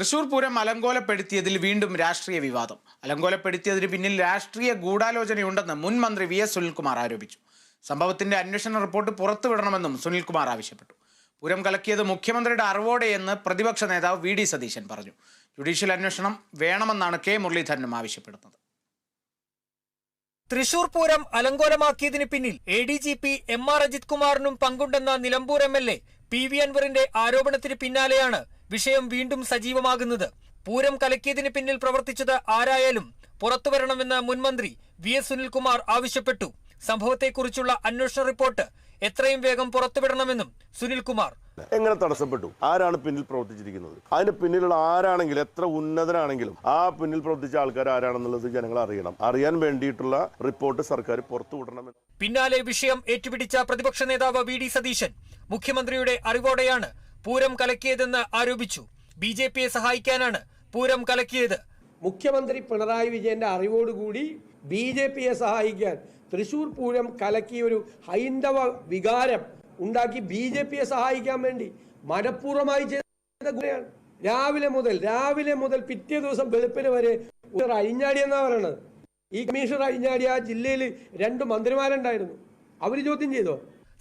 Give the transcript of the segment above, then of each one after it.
തൃശൂർ പൂരം അലങ്കോലപ്പെടുത്തിയതിൽ വീണ്ടും രാഷ്ട്രീയ വിവാദം. അലങ്കോലപ്പെടുത്തിയതിന് പിന്നിൽ രാഷ്ട്രീയ ഗൂഢാലോചനയുണ്ടെന്ന് മുൻ മന്ത്രി വി എസ് സുനിൽകുമാർ ആരോപിച്ചു. സംഭവത്തിന്റെ അന്വേഷണ റിപ്പോർട്ട് പുറത്തുവിടണമെന്നും സുനിൽകുമാർ ആവശ്യപ്പെട്ടു. പൂരം കലക്കിയത് മുഖ്യമന്ത്രിയുടെ അറിവോടെയെന്ന് പ്രതിപക്ഷ നേതാവ് വി ഡി സതീശൻ പറഞ്ഞു. ജുഡീഷ്യൽ അന്വേഷണം വേണമെന്നാണ് കെ മുരളീധരനും ആവശ്യപ്പെടുന്നത്. തൃശൂർ പൂരം അലങ്കോലമാക്കിയതിന് പിന്നിൽ A D G P M R Ajith കുമാറിനും പങ്കുണ്ടെന്ന Nilambur M L A P V അൻവറിന്റെ ആരോപണത്തിന് പിന്നാലെയാണ് വിഷയം വീണ്ടും സജീവമാകുന്നത്. പൂരം കലക്കിയതിന് പിന്നിൽ പ്രവർത്തിച്ചത് ആരായാലും പുറത്തുവരണമെന്ന് മുൻമന്ത്രി വി എസ് സുനിൽകുമാർ ആവശ്യപ്പെട്ടു. സംഭവത്തെക്കുറിച്ചുള്ള അന്വേഷണ റിപ്പോർട്ട് എത്രയും വേഗം പുറത്തുവിടണമെന്നും സുനിൽകുമാർ. എങ്ങനെ തടസ്സപ്പെട്ടു? ആരാണ് പിന്നിൽ പ്രവർത്തിച്ചിരിക്കുന്നത്? അതിന് പിന്നിലുള്ള ആരാണെങ്കിലും എത്ര ഉന്നതനാണെങ്കിലും ആ പിന്നിൽ പ്രവർത്തിച്ച ആൾക്കാർ ആരാണെന്നുള്ളത് ജനങ്ങൾ അറിയണം. അറിയാൻ വേണ്ടിയിട്ടുള്ള റിപ്പോർട്ട് സർക്കാർ പുറത്തുവിടണമെന്ന്. പിന്നാലെ വിഷയം ഏറ്റുപിടിച്ച പ്രതിപക്ഷ നേതാവ് വി ഡി സതീശൻ മുഖ്യമന്ത്രിയുടെ അറിവോടെയാണ് പൂരം കലക്കിയതെന്ന് ആരോപിച്ചു. ബി ജെ പിയെ സഹായിക്കാനാണ് പൂരം കലക്കിയത്. മുഖ്യമന്ത്രി പിണറായി വിജയന്റെ അറിവോടുകൂടി ബി ജെ പിയെ സഹായിക്കാൻ തൃശൂർ പൂരം കലക്കിയ ഒരു ഹൈന്ദവ വികാരം ഉണ്ടാക്കി ബി ജെ പിയെ സഹായിക്കാൻ വേണ്ടി മനഃപൂർവമായി ചെയ്ത രാവിലെ മുതൽ രാവിലെ മുതൽ പിറ്റേ ദിവസം വെളുപ്പിന് വരെ അഴിഞ്ഞാടി എന്നാ പറയണത്. ഈ കമ്മീഷണർ അഴിഞ്ഞാടി ആ ജില്ലയിൽ രണ്ട് മന്ത്രിമാരുണ്ടായിരുന്നു. അവർ ചോദ്യം ചെയ്തോ?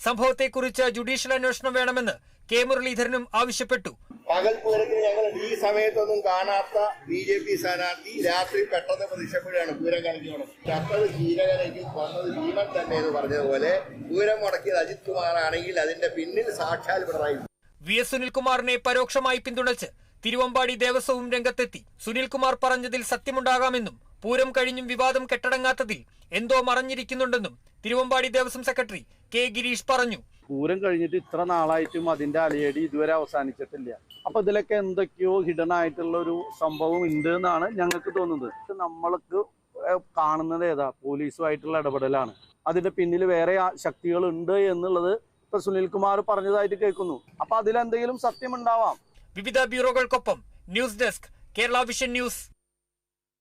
സംഭവത്തെക്കുറിച്ച് ജുഡീഷ്യൽ അന്വേഷണം വേണമെന്ന് കെ മുരളീധരനും ആവശ്യപ്പെട്ടു. പകൽ പൂരത്തിന് ഞങ്ങൾ ഈ സമയത്തൊന്നും കാണാത്ത ബി ജെ പി സ്ഥാനാർത്ഥി രാത്രി പെട്ടെന്ന് പ്രതീക്ഷപ്പെടുകയാണ്. പൂരം കളിക്കണം ചത്തത് ശീലകരയ്ക്കും വന്നത് ഭീമൻ തന്നെ എന്ന് പറഞ്ഞതുപോലെ പൂരം മുടക്കിയത് അജിത് കുമാറാണെങ്കിൽ അതിന്റെ പിന്നിൽ സാക്ഷാൽ പിണറായി വി എസ് സുനിൽകുമാറിനെ പരോക്ഷമായി പിന്തുണച്ച് തിരുവമ്പാടി ദേവസ്വവും രംഗത്തെത്തി. സുനിൽകുമാർ പറഞ്ഞതിൽ സത്യമുണ്ടാകാമെന്നും പൂരം കഴിഞ്ഞും വിവാദം കെട്ടടങ്ങാത്തതിൽ എന്തോ മറഞ്ഞിരിക്കുന്നുണ്ടെന്നും തിരുവമ്പാടി ദേവസ്വം സെക്രട്ടറി കെ ഗിരീഷ് പറഞ്ഞു. പൂരം കഴിഞ്ഞിട്ട് ഇത്ര നാളായിട്ടും അതിന്റെ അലയടി ഇതുവരെ അവസാനിച്ചിട്ടില്ല. അപ്പൊ ഇതിലൊക്കെ എന്തൊക്കെയോ ഹിഡൻ ആയിട്ടുള്ള ഒരു സംഭവം ഉണ്ട് എന്നാണ് ഞങ്ങൾക്ക് തോന്നുന്നത്. നമ്മൾക്ക് കാണുന്നത് ഏതാ? പോലീസുമായിട്ടുള്ള ഇടപെടലാണ്. അതിന്റെ പിന്നിൽ വേറെ ശക്തികൾ ഉണ്ട് എന്നുള്ളത് ഇപ്പൊ സുനിൽകുമാർ പറഞ്ഞതായിട്ട് കേൾക്കുന്നു. അപ്പൊ അതിലെന്തെങ്കിലും സത്യമുണ്ടാവാം. വിവിധ ബ്യൂറോകൾക്കൊപ്പം news desk Kerala vision news.